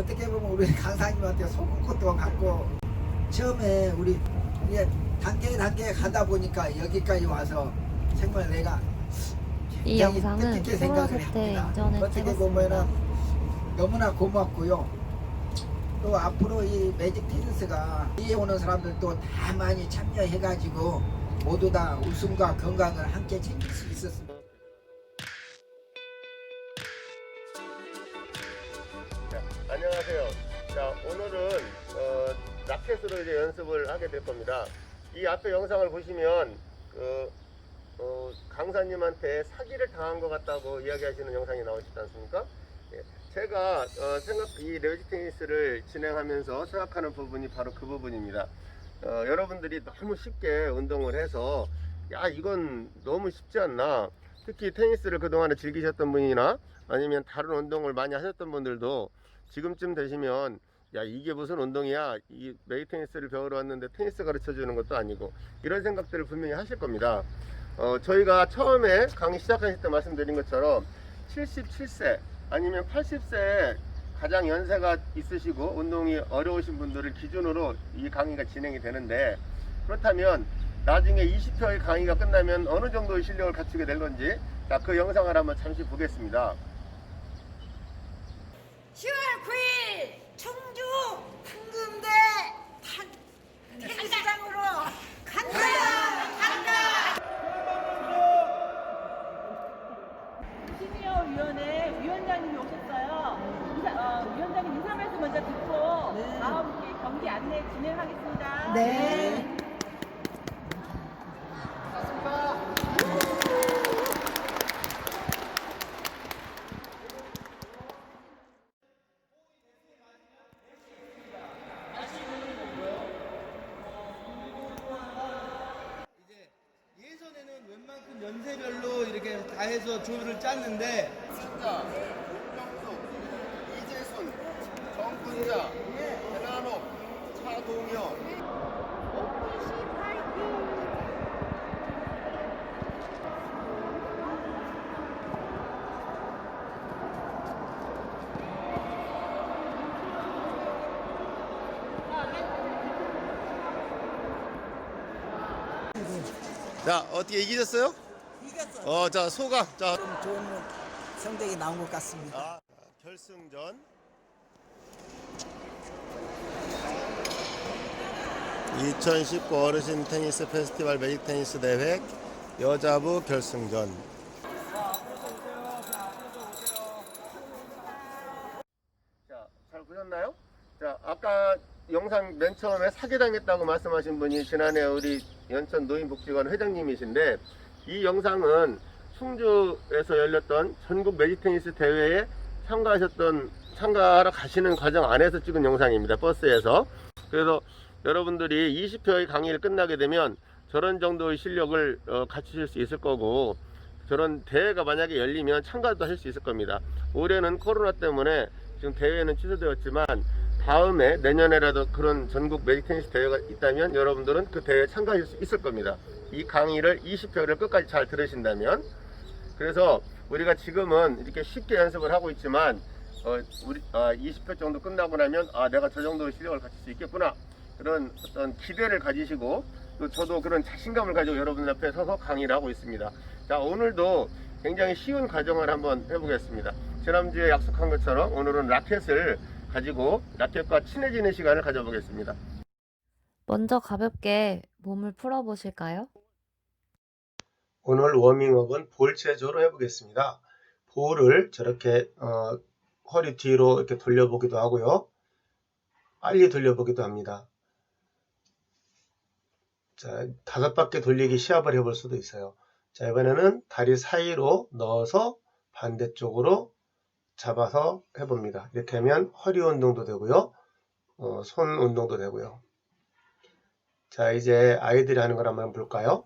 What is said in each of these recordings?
어떻게 보면 우리 강사님한테 속은 것도 같고 처음에 우리 이게 단계 단계 가다 보니까 여기까지 와서 정말 내가 이 영상은 코로나 합니다. 이전에 어떻게. 보면은 너무나 고맙고요. 또 앞으로 이 매직 테니스가 이에 오는 사람들도 다 많이 참여해가지고 모두 다 웃음과 건강을 함께 챙길 수 있었습니다. 안녕하세요. 자, 오늘은 어, 라켓으로 이제 연습을 하게 될 겁니다. 이 앞에 영상을 보시면 그 어, 강사님한테 사기를 당한 것 같다고 이야기하시는 영상이 나오시지 않습니까? 예, 제가 어, 생각 이 레지 테니스를 진행하면서 생각하는 부분이 바로 그 부분입니다. 어, 여러분들이 너무 쉽게 운동을 해서 야 이건 너무 쉽지 않나? 특히 테니스를 그동안에 즐기셨던 분이나 아니면 다른 운동을 많이 하셨던 분들도 지금쯤 되시면 야 이게 무슨 운동이야? 이 메이 테니스를 배우러 왔는데 테니스 가르쳐 주는 것도 아니고 이런 생각들을 분명히 하실 겁니다. 어, 저희가 처음에 강의 시작하실 때 말씀드린 것처럼 77세 아니면 80세 가장 연세가 있으시고 운동이 어려우신 분들을 기준으로 이 강의가 진행이 되는데 그렇다면 나중에 20회의 강의가 끝나면 어느 정도의 실력을 갖추게 될 건지 자, 그 영상을 한번 잠시 보겠습니다 10월 9일 청주 황금대 탄- 테니스장으로 간다 간다 시니어 위원회 위원장님이 오셨어요. 인사, 어, 위원장님 인사 말씀 먼저 듣고 다음 이렇게 경기 안내 진행하겠습니다. 네. 이제 예전에는 웬만큼 연세별로 이렇게 다 해서 조율을 짰는데 진짜, 윤정수, 이재순, 정군자, 배나노, 차동현 자 어떻게 이기셨어요? 어 자 소감 자 좀 좋은 성적이 나온 것 같습니다. 아, 결승전 2019 어르신 테니스 페스티벌 매직 테니스 대회 여자부 결승전 자, 잘 보셨나요? 자, 아까 영상 맨 처음에 사기당했다고 말씀하신 분이 지난해 우리 연천 노인복지관 회장님이신데 이 영상은 충주에서 열렸던 전국 매직 테니스 대회에 참가하셨던 참가하러 가시는 과정 안에서 찍은 영상입니다. 버스에서. 그래서 여러분들이 20회의 강의를 끝나게 되면 저런 정도의 실력을 어, 갖추실 수 있을 거고 저런 대회가 만약에 열리면 참가도 할 수 있을 겁니다. 올해는 코로나 때문에 지금 대회는 취소되었지만 다음에 내년에라도 그런 전국 매직 테니스 대회가 있다면 여러분들은 그 대회에 참가할 수 있을 겁니다. 이 강의를 20회를 끝까지 잘 들으신다면 그래서 우리가 지금은 이렇게 쉽게 연습을 하고 있지만 어, 우리 아, 20회 정도 끝나고 나면 아 내가 저 정도의 실력을 갖출 수 있겠구나 그런 어떤 기대를 가지시고 또 저도 그런 자신감을 가지고 여러분 앞에 서서 강의를 하고 있습니다. 자 오늘도 굉장히 쉬운 과정을 한번 해보겠습니다. 지난주에 약속한 것처럼 오늘은 라켓을 가지고 라켓과 친해지는 시간을 가져보겠습니다. 먼저 가볍게 몸을 풀어보실까요? 오늘 워밍업은 볼 체조로 해보겠습니다. 볼을 저렇게 어, 허리 뒤로 이렇게 돌려보기도 하고요. 빨리 돌려보기도 합니다. 자, 다섯 바퀴 돌리기 시합을 해볼 수도 있어요. 자, 이번에는 다리 사이로 넣어서 반대쪽으로 잡아서 해봅니다. 이렇게 하면 허리 운동도 되고요. 어, 손 운동도 되고요. 자, 이제 아이들이 하는 걸 한번 볼까요?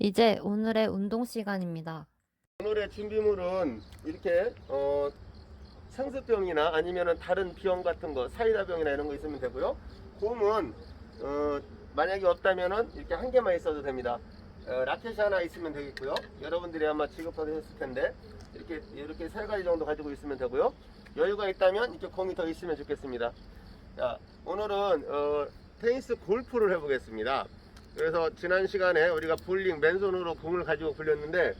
이제 오늘의 운동 시간입니다. 오늘의 준비물은 이렇게 어, 생수병이나 아니면 다른 병 같은 거 사이다병이나 이런 거 있으면 되고요. 곰은 어, 만약에 없다면은 이렇게 한 개만 있어도 됩니다. 어, 라켓이 하나 있으면 되겠고요. 여러분들이 아마 지급받으셨을 텐데 이렇게 이렇게 세 가지 정도 가지고 있으면 되고요. 여유가 있다면 이렇게 공이 더 있으면 좋겠습니다. 자, 오늘은 어, 테니스 골프를 해보겠습니다. 그래서 지난 시간에 우리가 볼링 맨손으로 공을 가지고 굴렸는데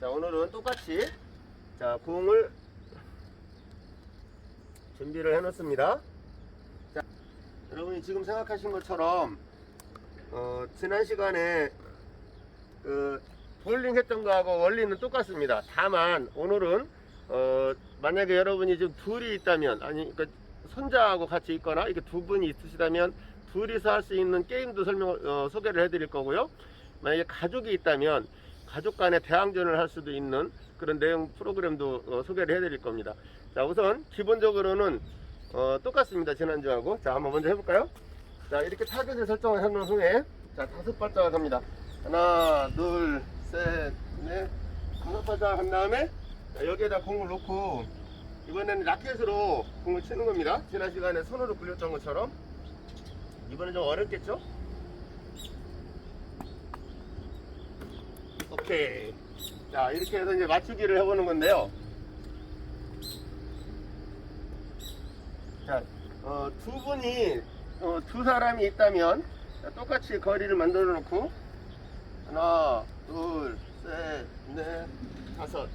자 오늘은 똑같이 자 공을 준비를 해놓습니다. 자 여러분이 지금 생각하신 것처럼 어, 지난 시간에 그 볼링 했던 거하고 원리는 똑같습니다. 다만 오늘은 어, 만약에 여러분이 지금 둘이 있다면 아니 그러니까 손자하고 같이 있거나 이렇게 두 분이 있으시다면 둘이서 할 수 있는 게임도 설명 어, 소개를 해드릴 거고요. 만약에 가족이 있다면 가족 간의 대항전을 할 수도 있는 그런 내용 프로그램도 어, 소개를 해드릴 겁니다. 자 우선 기본적으로는 어, 똑같습니다 지난주하고 자 한번 먼저 해볼까요? 자 이렇게 타겟을 설정을 해놓은 후에 자 다섯 발자국 합니다. 하나 둘셋넷 다섯 발자국 한 다음에 자, 여기에다 공을 놓고 이번에는 라켓으로 공을 치는 겁니다. 지난 시간에 손으로 굴렸던 것처럼 이번엔 좀 어렵겠죠? 오케이. 자, 이렇게 해서 이제 맞추기를 해보는 건데요. 자, 어, 두 분이, 어, 두 사람이 있다면, 자, 똑같이 거리를 만들어 놓고, 하나, 둘, 셋, 넷, 다섯.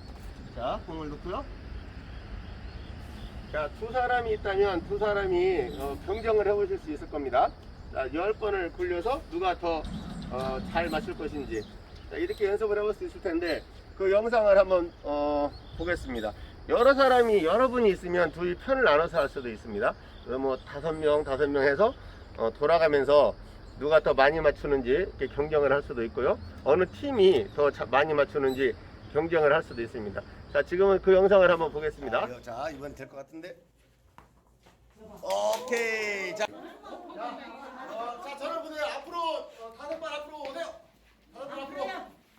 자, 공을 놓고요. 자, 두 사람이 있다면 두 사람이 어, 경쟁을 해보실 수 있을 겁니다. 자, 열 번을 굴려서 누가 더 어, 잘 맞출 것인지 자, 이렇게 연습을 해볼 수 있을 텐데 그 영상을 한번 어, 보겠습니다. 여러 사람이 여러분이 있으면 둘이 편을 나눠서 할 수도 있습니다. 뭐 다섯 명 다섯 명 해서 어, 돌아가면서 누가 더 많이 맞추는지 이렇게 경쟁을 할 수도 있고요. 어느 팀이 더 자- 많이 맞추는지 경쟁을 할 수도 있습니다. 자, 지금은 그 영상을 한번 보겠습니다. 자, 자 이번 될 것 같은데. 오케이. 자, 어, 자, 저는 보세요. 앞으로 어, 다섯 발 앞으로 오세요. 다섯 발 앞으로.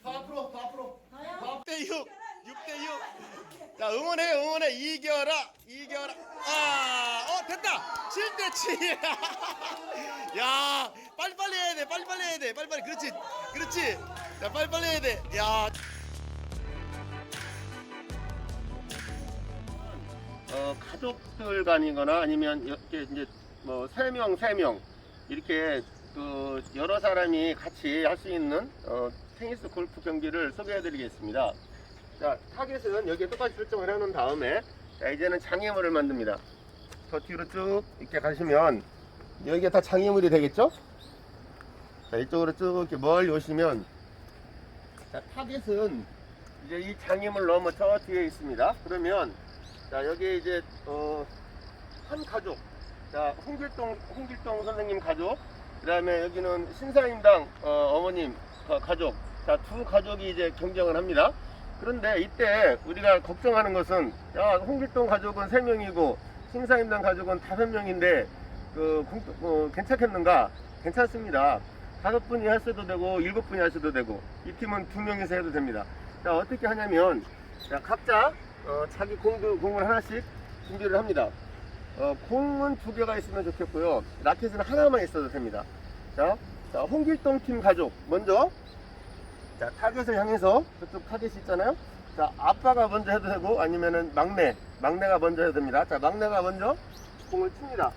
더 앞으로, 더 앞으로. 6대 6. 6대 6. 자, 응원해. 응원해. 이겨라. 이겨라. 아, 어, 됐다. 7대 7. 야, 빨리 빨리 해야 돼. 빨리 빨리 해야 돼. 빨리 빨리. 그렇지. 그렇지. 자, 빨리 빨리 해야 돼. 야. 가족들 간이거나 아니면 이렇게 이제 뭐 세 명, 세 명 이렇게 그 여러 사람이 같이 할 수 있는 어, 테니스 골프 경기를 소개해 드리겠습니다. 자, 타겟은 여기에 똑같이 설정을 해 놓은 다음에 자, 이제는 장애물을 만듭니다. 저 뒤로 쭉 이렇게 가시면 여기가 다 장애물이 되겠죠? 자, 이쪽으로 쭉 이렇게 멀리 오시면 자, 타겟은 이제 이 장애물 넘어 저 뒤에 있습니다. 그러면 자 여기 이제 어, 한 가족. 자 홍길동 홍길동 선생님 가족. 그 다음에 여기는 신사임당 어, 머님 가족. 자 두 가족이 이제 경쟁을 합니다. 그런데 이때 우리가 걱정하는 것은 야 홍길동 가족은 세 명이고 신사임당 가족은 다섯 명인데 그 공- 어, 괜찮겠는가? 괜찮습니다. 다섯 분이 하셔도 되고 일곱 분이 하셔도 되고 이 팀은 두 명이서 해도 됩니다. 자 어떻게 하냐면 자 각자 어, 자기 공도 공을 하나씩 준비를 합니다. 어, 공은 두 개가 있으면 좋겠고요. 라켓은 하나만 있어도 됩니다. 자, 자 홍길동 팀 가족 먼저 자 타겟을 향해서 저쪽 타겟이 있잖아요. 자 아빠가 먼저 해도 되고 아니면은 막내 막내가 먼저 해도 됩니다. 자 막내가 먼저 공을 칩니다.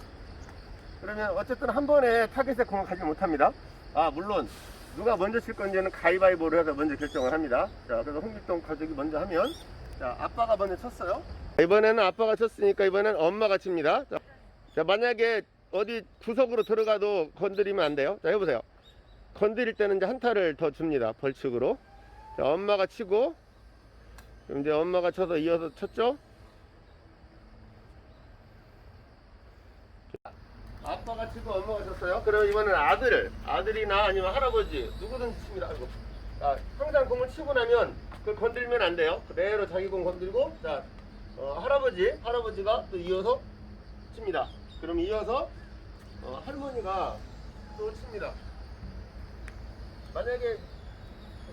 그러면 어쨌든 한 번에 타겟에 공을 가지 못합니다. 아 물론 누가 먼저 칠 건지는 가위바위보를 해서 먼저 결정을 합니다. 자 그래서 홍길동 가족이 먼저 하면 자, 아빠가 먼저 쳤어요. 이번에는 아빠가 쳤으니까 이번엔 엄마가 칩니다. 자, 자, 만약에 어디 구석으로 들어가도 건드리면 안 돼요. 자, 해보세요. 건드릴 때는 이제 한타를 더 줍니다. 벌칙으로. 자, 엄마가 치고, 그럼 이제 엄마가 쳐서 이어서 쳤죠? 아빠가 치고 엄마가 쳤어요. 그럼 이번엔 아들, 아들이나 아니면 할아버지, 누구든지 칩니다. 아이고. 자, 항상 공을 치고 나면 그걸 건들면 안 돼요. 그대로 자기 공 건들고, 자, 어, 할아버지, 할아버지가 또 이어서 칩니다. 그럼 이어서 어, 할머니가 또 칩니다. 만약에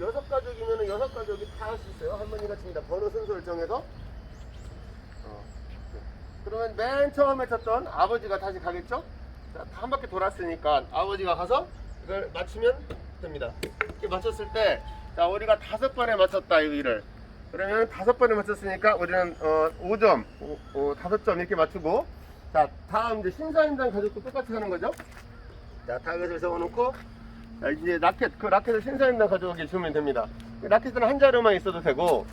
여섯 가족이면 여섯 가족이 다 할 수 있어요. 할머니가 칩니다. 번호 순서를 정해서. 어, 네. 그러면 맨 처음에 쳤던 아버지가 다시 가겠죠? 자, 다한 바퀴 돌았으니까 아버지가 가서 이걸 맞추면 됩니다. 이렇게 맞췄을 때, 자, 우리가 다섯 번에 맞췄다, 이 일을. 그러면 다섯 번에 맞췄으니까 우리는 어, 5점, 어, 어, 5점 이렇게 맞추고, 자, 다음 이제 신사임당 가족도 똑같이 하는 거죠? 자, 타겟을 세워놓고, 자, 이제 라켓, 그 라켓을 신사임당 가족에게 주면 됩니다. 라켓은 한 자루만 있어도 되고,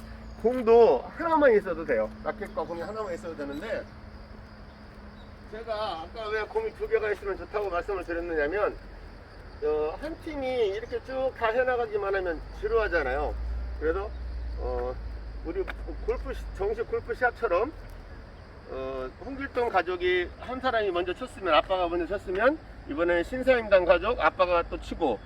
공도 하나만 있어도 돼요. 라켓과 공이 하나만 있어도 되는데, 제가 아까 왜 공이 두 개가 있으면 좋다고 말씀을 드렸느냐면, 어, 한 팀이 이렇게 쭉 다 해나가기만 하면 지루하잖아요. 그래서, 어, 우리 골프, 시- 정식 골프 시합처럼, 어, 홍길동 가족이 한 사람이 먼저 쳤으면, 아빠가 먼저 쳤으면, 이번에는 신사임당 가족, 아빠가 또 치고,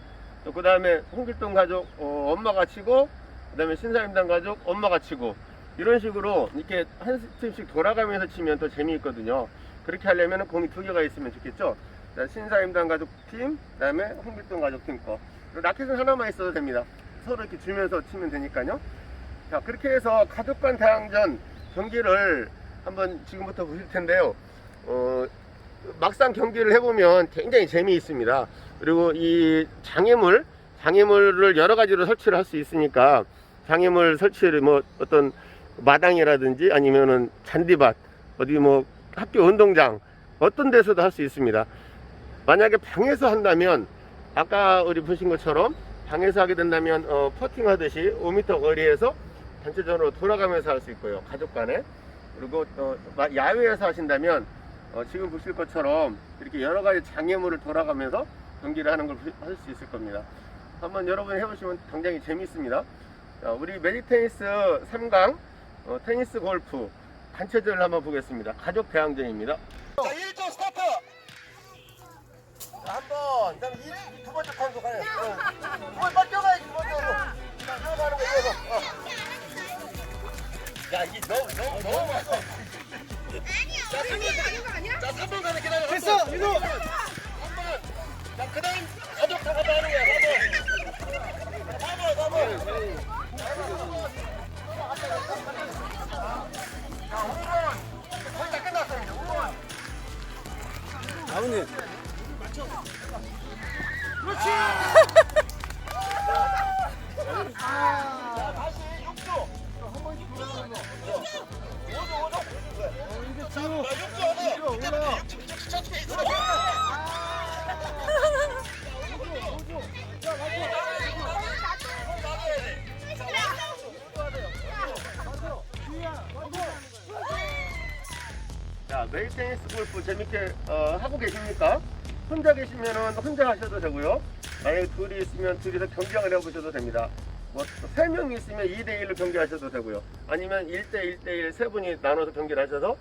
또 그 다음에 홍길동 가족, 어, 엄마가 치고, 그 다음에 신사임당 가족, 엄마가 치고, 이런 식으로 이렇게 한 팀씩 돌아가면서 치면 더 재미있거든요. 그렇게 하려면 공이 두 개가 있으면 좋겠죠. 자, 신사임당 가족 팀, 그 다음에 홍길동 가족 팀 거. 라켓은 하나만 있어도 됩니다. 서로 이렇게 주면서 치면 되니까요. 자, 그렇게 해서 가족 간 대항전 경기를 한번 지금부터 보실 텐데요. 어, 막상 경기를 해보면 굉장히 재미있습니다. 그리고 이 장애물, 장애물을 여러 가지로 설치를 할 수 있으니까 장애물 설치를 뭐 어떤 마당이라든지 아니면은 잔디밭, 어디 뭐 학교 운동장, 어떤 데서도 할 수 있습니다. 만약에 방에서 한다면 아까 우리 보신 것처럼 방에서 하게 된다면 어, 퍼팅 하듯이 5m 거리에서 전체적으로 돌아가면서 할 수 있고요. 가족 간에. 그리고 어, 마- 야외에서 하신다면 어, 지금 보실 것처럼 이렇게 여러 가지 장애물을 돌아가면서 경기를 하는 걸 할 수 있을 겁니다. 한번 여러분 해보시면 굉장히 재미있습니다. 자, 우리 매직 테니스 3강 어, 테니스 골프 단체전을 한번 보겠습니다. 가족 대항전입니다. 한 번, 그 다음에 이, 두 번째 판도 가요. 어. 두번 뻗겨가야지, 두 번째로. 자, 이어가는 거, 이어서. 어. 야, 이게 너무, 너무, 너무 많아. 자, 3번, 자, 3번 가는 기다려. 됐어, 이거. 3번. 자, 그 다음 가족 다 가다 하는 거야, 4번. 4번, 4번. 자, 5번. 거의 다 끝났어요, 이 제 5번. 자, 다시 6조. 한 번씩 돌아가는 거. 5조, 5조. 자, 6조, 5조. 이때부터 6조, 6조, 저쪽에 있어. 자, 메이 테니스 골프 재밌게 어, 하고 계십니까? 혼자 계시면은 혼자 하셔도 되고요. 만약에 둘이 있으면 둘이서 경쟁을 해보셔도 됩니다. 뭐, 세 명이 있으면 2대1로 경기하셔도 되고요. 아니면 1대1, 1대1 세 분이 나눠서 경기를 하셔서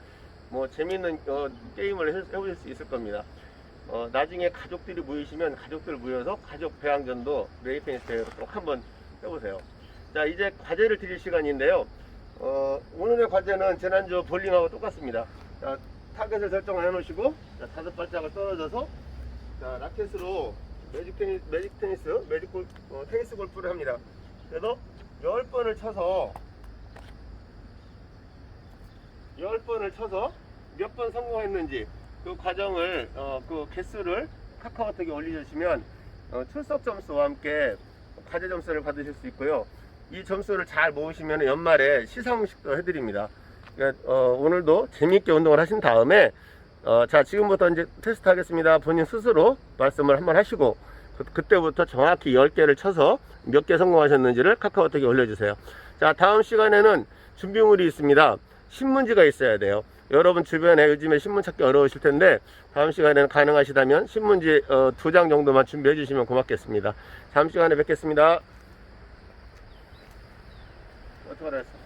뭐 재밌는 어, 게임을 해, 해보실 수 있을 겁니다. 어, 나중에 가족들이 모이시면 가족들 모여서 가족 배양전도 메이 테니스 대회로 꼭 한번 해보세요. 자, 이제 과제를 드릴 시간인데요. 어, 오늘의 과제는 지난주 볼링하고 똑같습니다. 자, 타겟을 설정을 해놓으시고 자, 다섯 발짝을 떨어져서 자, 라켓으로 매직 테니스, 매직 테니스, 매직 골, 어, 테니스 골프를 합니다. 그래서 10번을 쳐서 10번을 쳐서 몇 번 성공했는지 그 과정을 어, 그 개수를 카카오톡에 올려주시면 어, 출석 점수와 함께 과제 점수를 받으실 수 있고요. 이 점수를 잘 모으시면 연말에 시상식도 해드립니다. 그러니까, 어, 오늘도 재미있게 운동을 하신 다음에 어, 자 지금부터 이제 테스트 하겠습니다. 본인 스스로 말씀을 한번 하시고 그, 때부터 정확히 10개를 쳐서 몇 개 성공하셨는지를 카카오톡에 올려주세요. 자 다음 시간에는 준비물이 있습니다. 신문지가 있어야 돼요. 여러분 주변에 요즘에 신문 찾기 어려우실 텐데 다음 시간에는 가능하시다면 신문지 어, 두 장 정도만 준비해 주시면 고맙겠습니다. 다음 시간에 뵙겠습니다. 어떻게 알았어?